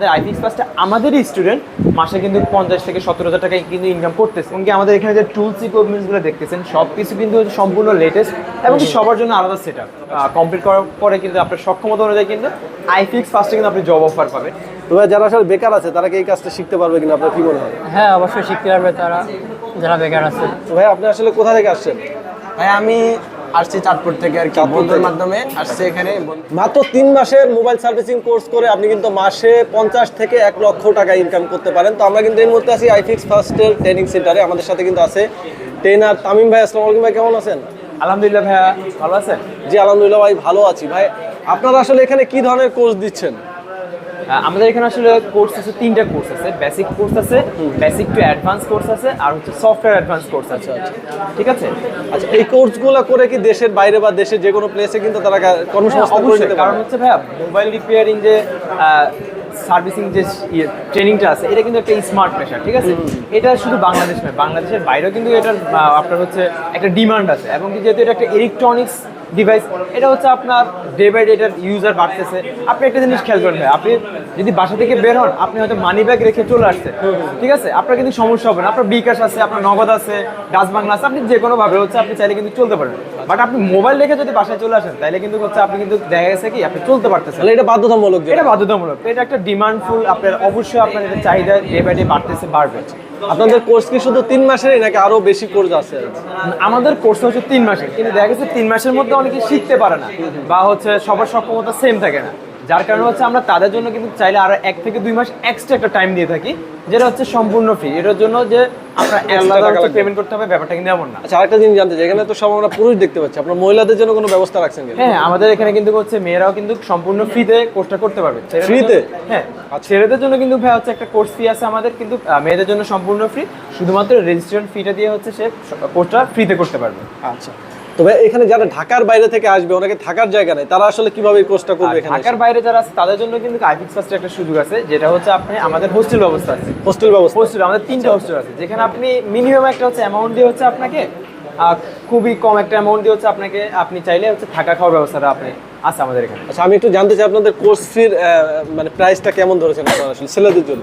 আমাদের আইফিক্স পাসটা আমাদেরই স্টুডেন্ট মাসে কিন্তু পঞ্চাশ থেকে সত্তর হাজার টাকা কিন্তু ইনকাম করতেছে। এবং কি আমাদের এখানে যে টুলস ইকুইপমেন্টসগুলো দেখতেছেন সব কিছু কিন্তু সম্পূর্ণ লেটেস্ট এবং কি সবার জন্য আলাদা সেট আপ কমপ্লিট করার পরে কিন্তু আপনার সক্ষমতা অনুযায়ী কিন্তু আইফিক্স ফার্স্টে কিন্তু আপনি জব অফার পাবেন। তো যারা আসলে বেকার আছে তারা কি এই কাজটা শিখতে পারবে কিনা? আপনার কি মনে হয়? হ্যাঁ অবশ্যই শিখতে পারবে তারা যারা বেকার আছে। তো ভাই আপনি আসলে কোথা থেকে আসছেন? ভাই আমি আসছি চাঁদপুর থেকে আর কি বন্ধুর? মাধ্যমে আসছি এখানে। মাত্র তিন মাসের মোবাইল সার্ভিসিং কোর্স করে আপনি কিন্তু মাসে পঞ্চাশ থেকে এক লক্ষ টাকা ইনকাম করতে পারেন। তো আমরা কিন্তু এই মুহূর্তে আছি আইফিক্স ফার্স্টের ট্রেনিং সেন্টারে আমাদের সাথে কিন্তু আছে ট্রেনার তামিম ভাই। আসসালামু আলাইকুম ভাই কেমন আছেন? আলহামদুলিল্লাহ ভাইয়া ভালো আছেন? জি আলহামদুলিল্লাহ ভাই ভালো আছি ভাই। আপনারা আসলে এখানে কি ধরনের কোর্স দিচ্ছেন? আমাদের এখানে আসলে কোর্স আছে তিনটা কোর্স আছে। বেসিক কোর্স আছে বেসিক টু অ্যাডভান্স কোর্স আছে আর হচ্ছে সফটওয়্যার অ্যাডভান্স কোর্স আছে। ঠিক আছে? আচ্ছা এই কোর্সগুলো করে কি দেশের বাইরে বা দেশের যে কোনো প্লেসে কিন্তু তারা কর্মসংস্থান করে অবশ্যই। নিতে কারণ পারে হচ্ছে ভাইয়া মোবাইল রিপেয়ারিং যে সার্ভিসিং যে ট্রেনিংটা আছে এটা কিন্তু একটা স্মার্ট পেশা ঠিক আছে? এটা শুধু বাংলাদেশ নয় বাংলাদেশের বাইরেও কিন্তু এটার আপনার হচ্ছে একটা ডিমান্ড আছে। এবং যেহেতু এটা একটা ইলেকট্রনিক্স ডিভাইস এটা হচ্ছে আপনার ডে বাই ডে এটার ইউজার বাড়তেছে। আপনি একটা জিনিস খেয়াল করেন ভাই আপনি যদি বাসা থেকে বের হন আপনি হয়তো মানি ব্যাগ রেখে চলে আসছে ঠিক আছে? আপনার কিন্তু সমস্যা হবে না। আপনার বিকাশ আছে আপনার নগদ আছে ডাচ বাংলা আছে আপনি যে কোনো ভাবে হচ্ছে আপনি চাইলে কিন্তু চলতে পারেন। বাট আপনি মোবাইল রেখে যদি বাসায় চলে আসেন তাহলে কিন্তু হচ্ছে আপনি কিন্তু দেখা গেছে কি আপনি চলতে পারতেছেন। তাহলে এটা বাধ্যতামূলক। এটা বাধ্যতামূলক। এটা একটা ডিমান্ডফুল আপনার অবশ্যই আপনার এটা চাহিদা ডে বাই ডে বাড়তেছে বাড়বে। আপনাদের কোর্স কি শুধু তিন মাসেরই নাকি আরও বেশি কোর্স আছে? আমাদের কোর্স হচ্ছে তিন মাসের। কিন্তু দেখা গেছে তিন মাসের মধ্যে অনেকে শিখতে পারে না, বা হচ্ছে সবার সক্ষমতা সেম থাকে না। যার কারণে হচ্ছে আমরা তাদের জন্য কিন্তু চাইলে আরও এক থেকে দুই মাস এক্সট্রা একটা টাইম দিয়ে থাকি যেটা হচ্ছে সম্পূর্ণ ফ্রি এটার জন্য যে আপনার আলাদা পেমেন্ট করতে হবে ব্যাপারটা কিন্তু এমন না। আচ্ছা আরেকটা জিনিস জানতে চাই এখানে তো সব আমরা পুরুষ দেখতে পাচ্ছি আপনার মহিলাদের জন্য কোনো ব্যবস্থা রাখছেন কিনা? হ্যাঁ আমাদের এখানে কিন্তু হচ্ছে মেয়েরাও কিন্তু সম্পূর্ণ ফ্রিতে কোর্সটা করতে পারবে। ফ্রিতে? হ্যাঁ ছেলেদের জন্য কিন্তু ভাই হচ্ছে একটা কোর্স ফি আছে আমাদের কিন্তু মেয়েদের জন্য সম্পূর্ণ ফ্রি শুধুমাত্র রেজিস্ট্রেশন ফিটা দিয়ে হচ্ছে সে কোর্সটা ফ্রিতে করতে পারবে। আচ্ছা। তবে এখানে যারা ঢাকার বাইরে থেকে আসবে অনেকে থাকার জায়গা নেই তারা আসলে কীভাবে এই কোর্সটা করবে এখানে ঢাকার বাইরে যারা আছে তাদের জন্য কিন্তু আইফিক্স ফার্স্টের একটা সুযোগ আছে যেটা হচ্ছে আপনি আমাদের হোস্টেল ব্যবস্থা আছে। হোস্টেল ব্যবস্থা। হোস্টেল আমাদের তিনটা হোস্টেল আছে যেখানে আপনি মিনিমাম একটা হচ্ছে অ্যামাউন্ট দিয়ে হচ্ছে আপনাকে খুবই কম একটা অ্যামাউন্ট দিয়ে হচ্ছে আপনাকে আপনি চাইলে হচ্ছে থাকা খাওয়ার ব্যবস্থাটা আপনি আছে আমাদের এখানে। আচ্ছা আমি একটু জানতে চাই আপনাদের কোর্স ফির মানে প্রাইসটা কেমন ধরেছেন আপনারা আসলে ছেলেদের জন্য?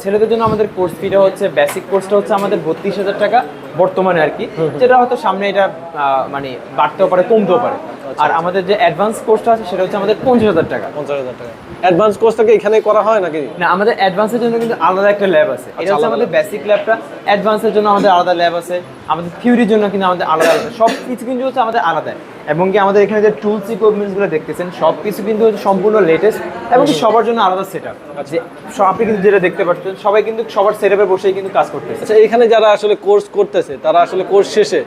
ছেলেদের জন্য আমাদের কোর্স ফিটা হচ্ছে বেসিক কোর্সটা হচ্ছে আমাদের বত্রিশ হাজার টাকা বর্তমানে আর কি। যেটা হয়তো সামনে এটা আহ, মানে বাড়তেও পারে কমতেও পারে। আর আমাদের যে অ্যাডভান্স কোর্সটা আছে সেটা হচ্ছে আমাদের পঞ্চাশ হাজার টাকা। পঞ্চাশ হাজার টাকা। অ্যাডভান্স কোর্সটাকে এখানে করা হয় নাকি? না আমাদের অ্যাডভান্সের জন্য কিন্তু আলাদা একটা ল্যাব আছে। এটা হচ্ছে আমাদের বেসিক ল্যাবটা অ্যাডভান্সের জন্য আমাদের আলাদা ল্যাব আছে। আমাদের থিওরির জন্য কিন্তু আমাদের আলাদা আলাদা সব কিছু কিন্তু হচ্ছে আমাদের আলাদা। এবং কি আমাদের এখানে যে টুলস ইকুইপমেন্টসগুলো দেখতেছেন সব কিছু কিন্তু হচ্ছে সম্পূর্ণ লেটেস্ট এবং কি সবার জন্য আলাদা সেট আপ আপনি কিন্তু যেটা দেখতে পাচ্ছেন সবাই কিন্তু সবার সেট আপে বসেই কিন্তু কাজ করতেছে। আচ্ছা এখানে যারা আসলে কোর্স করতেছে তারা আসলে কোর্স শেষে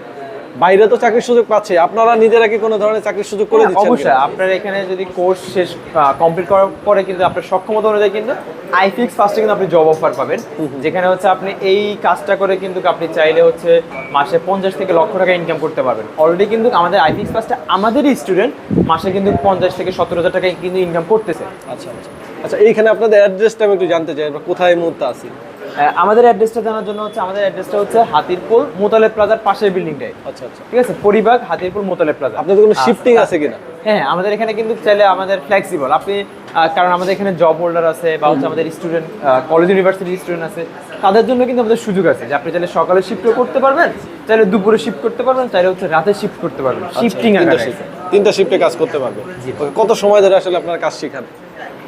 বাইরে তো চাকরির সুযোগ পাচ্ছে। আপনারা নিজেরা কি কোনো ধরনের চাকরির সুযোগ করে দিচ্ছেন অবশ্যই? আপনার এখানে যদি কোর্স শেষ কমপ্লিট করার পরে কিন্তু আপনার সক্ষমতা অনুযায়ী কিন্তু আইফিক্স ফার্স্টে কিন্তু আপনি জব অফার পাবেন। যেখানে হচ্ছে আপনি এই কাজটা করে কিন্তু আপনি চাইলে হচ্ছে মাসে পঞ্চাশ থেকে লক্ষ টাকা ইনকাম করতে পারবেন। অলরেডি কিন্তু আমাদের আইফিক্স ফার্স্টে আমাদেরই স্টুডেন্ট মাসে কিন্তু পঞ্চাশ থেকে সতেরো হাজার টাকা কিন্তু ইনকাম করতেছে। আচ্ছা আচ্ছা। আচ্ছা এইখানে আপনাদের অ্যাড্রেসটা আমি একটু জানতে চাই কোথায় মুহূর্তে আছি? আমাদের অ্যাড্রেসটা জানার জন্য হচ্ছে আমাদের অ্যাড্রেসটা হচ্ছে হাতিরপুল মোতালেব প্লাজার পাশের বিল্ডিংটাই। আচ্ছা আচ্ছা। ঠিক আছে? পরিবাগ হাতিরপুল মোতালেব প্লাজা। আপনাদের কোনো শিফটিং আছে কিনা? হ্যাঁ আমাদের এখানে কিন্তু চাইলে আমাদের ফ্লেক্সিবল আপনি কারণ আমাদের এখানে জব হোল্ডার আছে বা হচ্ছে আমাদের স্টুডেন্ট কলেজ ইউনিভার্সিটির স্টুডেন্ট আছে তাদের জন্য কিন্তু আমাদের সুযোগ আছে যে আপনি চাইলে সকালে শিফটও করতে পারবেন চাইলে দুপুরে শিফট করতে পারবেন চাইলে হচ্ছে রাতে শিফট করতে পারবেন। শিফটিং তিনটা আকারে shift। শিফটে কাজ করতে পারবে Okay, কত সময় ধরে আসলে আপনার কাজ শিখান?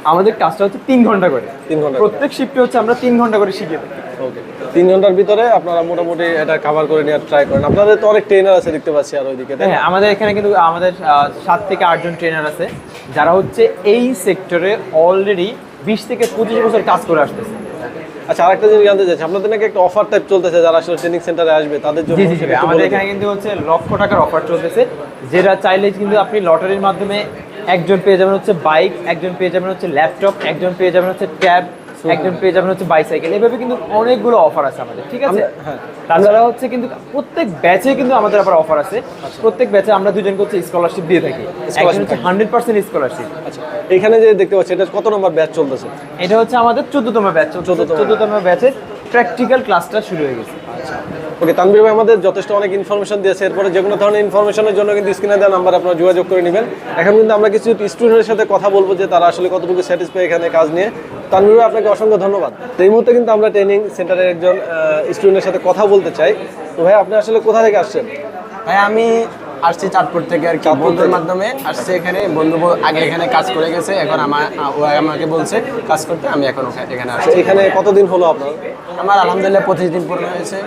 আমাদের কাজটা হচ্ছে তিন ঘণ্টা করে। তিন ঘণ্টা প্রত্যেক শিফটে হচ্ছে আমরা তিন ঘণ্টা করে শিখিয়ে থাকি। ওকে তিন ঘণ্টার ভিতরে আপনারা মোটামুটি এটা কভার করে নেওয়ার ট্রাই করেন। আপনাদের তো অনেক ট্রেনার আছে দেখতে পাচ্ছি আর ওইদিকে হ্যাঁ আমাদের এখানে কিন্তু আমাদের সাত থেকে আটজন ট্রেনার আছে যারা হচ্ছে এই সেক্টরে অলরেডি বিশ থেকে পঁচিশ বছর কাজ করে আসতেছে। আচ্ছা আরেকটা জিনিস জানতে চাইছি আপনাদের নাকি একটা অফার টাইপ চলতেছে যারা আসলে ট্রেনিং সেন্টারে আসবে তাদের জন্য আমাদের এখানে কিন্তু হচ্ছে লক্ষ টাকার অফার চলতেছে। যেটা চাইলে কিন্তু আপনি লটারির মাধ্যমে একজন পেয়ে যাবেন হচ্ছে বাইক একজন পেয়ে যাবেন হচ্ছে ল্যাপটপ একজন পেয়ে যাবেন হচ্ছে ট্যাব একজন পেয়ে যাবেন হচ্ছে বাইসাইকেল এভাবে কিন্তু অনেকগুলো অফার আছে আমাদের ঠিক আছে? হ্যাঁ। তাছাড়া হচ্ছে কিন্তু প্রত্যেক ব্যাচে কিন্তু আমাদের আবার অফার আছে। প্রত্যেক ব্যাচে আমরা দুজনকে হচ্ছে স্কলারশিপ দিয়ে থাকি। হান্ড্রেড পার্সেন্ট স্কলারশিপ আচ্ছা এখানে যে দেখতে পাচ্ছি এটা কত নম্বর ব্যাচ চলতেছে? এটা হচ্ছে আমাদের চোদ্দতম ব্যাচ চোদ্দতম ব্যাচের প্র্যাকটিক্যাল ক্লাসটা শুরু হয়ে গেছে। ওকে তানবির ভাই আমাদের যথেষ্ট অনেক ইনফরমেশন দিয়েছে। এরপরে যে কোনো ধরনের ইনফরমেশনের জন্য কিন্তু স্ক্রিনে দেওয়া নাম্বার আপনারা যোগাযোগ করে নেবেন। এখন কিন্তু আমরা কিছু স্টুডেন্টের সাথে কথা বলব যে তারা আসলে কতটুকু স্যাটিসফাই এখানে কাজ নিয়ে। তানবির ভাই, আপনাকে অসংখ্য ধন্যবাদ। তো এই মুহূর্তে কিন্তু আমরা ট্রেনিং সেন্টারের একজন স্টুডেন্টের সাথে কথা বলতে চাই। তো ভাই আপনি আসলে কোথা থেকে আসছেন? ভাই আমি আসছি চাঁদপুর থেকে আর কি বন্ধুর? মাধ্যমে। আসছে এখানে বন্ধু আগে এখানে কাজ করে গেছে এখন আমার ও আমাকে বলছে কাজ করতে আমি এখন এখানে আসছি। এখানে কতদিন হলো আপনার? আমার আলহামদুলিল্লাহ পঁচিশ দিন পূর্ণ হয়েছে।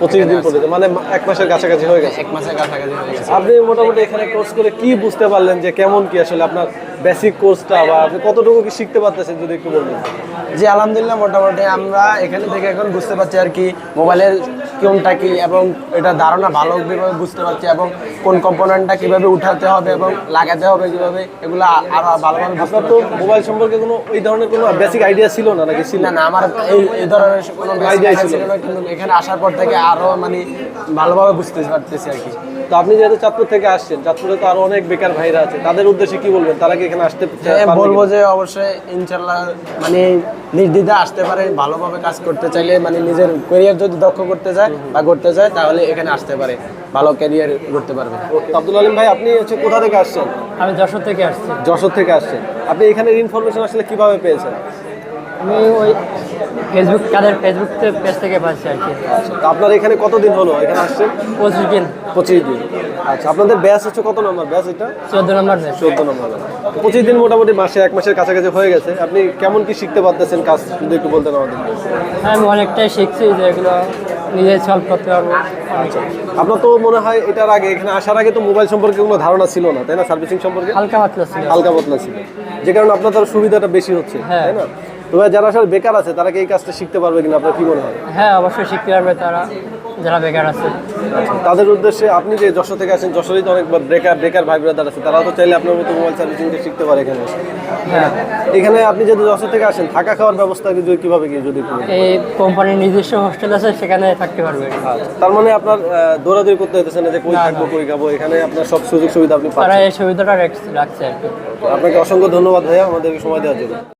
পঁচিশ দিন পর্যন্ত মানে এক মাসের কাছাকাছি হয়ে গেছে। এক মাসের কাছাকাছি হয়ে গেছে। আপনি মোটামুটি এখানে কোর্স করে কি বুঝতে পারলেন যে কেমন কি আসলে আপনার বেসিক কোর্সটা বা আপনি কতটুকু কি শিখতে পারতেছেন যদি একটু বলবেন? জি আলহামদুলিল্লাহ মোটামুটি আমরা এখানে থেকে এখন বুঝতে পারছি আর কি মোবাইলের কোনটা কি এবং এটা ধারণা ভালোভাবে বুঝতে পারছি এবং কোন কম্পোনেন্টটা কীভাবে উঠাতে হবে এবং লাগাতে হবে কীভাবে এগুলো আরও ভালোভাবে আপনার তো মোবাইল সম্পর্কে কোনো ওই ধরনের কোনো বেসিক আইডিয়া ছিল না নাকি ছিল? না না আমার এই এই ধরনের কোনো আইডিয়া ছিল। ছিল না কিন্তু এখানে আসার পর থেকে আরও মানে ভালোভাবে বুঝতে পারতেছি আর কি। তো আপনি যেহেতু চাঁদপুর থেকে আসছেন চাঁদপুরে তো আরও অনেক বেকার ভাইরা আছে তাদের উদ্দেশ্যে কি বলবেন? তারা কি এখানে আসতে হ্যাঁ, বলব যে অবশ্যই ইনশাল্লাহ মানে নির্দ্বিধা আসতে পারে ভালোভাবে কাজ করতে চাইলে মানে নিজের ক্যারিয়ার যদি দক্ষ করতে চায় বা করতে চায় তাহলে এখানে আসতে পারে ভালো ক্যারিয়ার করতে পারবে। তো আব্দুল আলিম ভাই আপনি হচ্ছে কোথা থেকে আসছেন? আমি যশোর থেকে আসছি। যশোর থেকে আসছেন। আপনি এখানে ইনফরমেশন আসলে কীভাবে পেয়েছেন? আমি ওই ফেসবুক তাদের ফেসবুক পেজ থেকে পাচ্ছি আর কি। তো আপনার এখানে কতদিন হলো? এখানে আসছেন? পঁচিশ দিন। পঁচিশ দিন। আচ্ছা আপনাদের ব্যাচ হচ্ছে কত নম্বর ব্যাচ এটা? চোদ্দ নম্বর চোদ্দ নম্বর পঁচিশ দিন মোটামুটি মাসে এক মাসের কাছাকাছি হয়ে গেছে। আপনি কেমন কি শিখতে পারতেছেন? কাজ যদি একটু বলতেন আমাদের। আমি অনেকটাই শিখছি যে এগুলো নিজে সলভ করতে পারব। আপনার তো মনে হয় এটার আগে এখানে আসার আগে তো মোবাইল সম্পর্কে কোনো ধারণা ছিল না তাই না? সার্ভিসিং সম্পর্কে? হালকা পাতলা ছিল। হালকা পাতলা ছিল। যে কারণে আপনার তার সুবিধাটা বেশি হচ্ছে হ্যাঁ। তাই না? তো যারা আসলে বেকার আছে তারা কি এই কাজটা শিখতে পারবে কিনা? আপনার কি মনে হয়? হ্যাঁ অবশ্যই শিখতে পারবে তারা যারা বেকার আছে। তাদের উদ্দেশ্যে আপনি যে যশোর থেকে আসেন যশোরেই তো অনেক বেকার বেকার ভাই ব্রাদার আছে। তারা তো চাইলে আপনার মতো মোবাইল সার্ভিসিংটা শিখতে পারে এখানে। হ্যাঁ। এখানে আপনি যদি যশোর থেকে আসেন থাকা খাওয়ার ব্যবস্থা যদি কীভাবে কি যদি এই কোম্পানির নিজস্ব হোস্টেল আছে সেখানে থাকতে পারবে। তার মানে আপনার দৌড়াদৌড়ি করতে হতেছে না যে কই থাকব। কই খাব এখানে আপনার সব সুযোগ সুবিধা আপনি পাচ্ছেন। এই সুবিধাটা রাখ- রাখছে আর কি। আপনাকে অসংখ্য ধন্যবাদ ভাইয়া আমাদেরকে সময় দেওয়ার জন্য।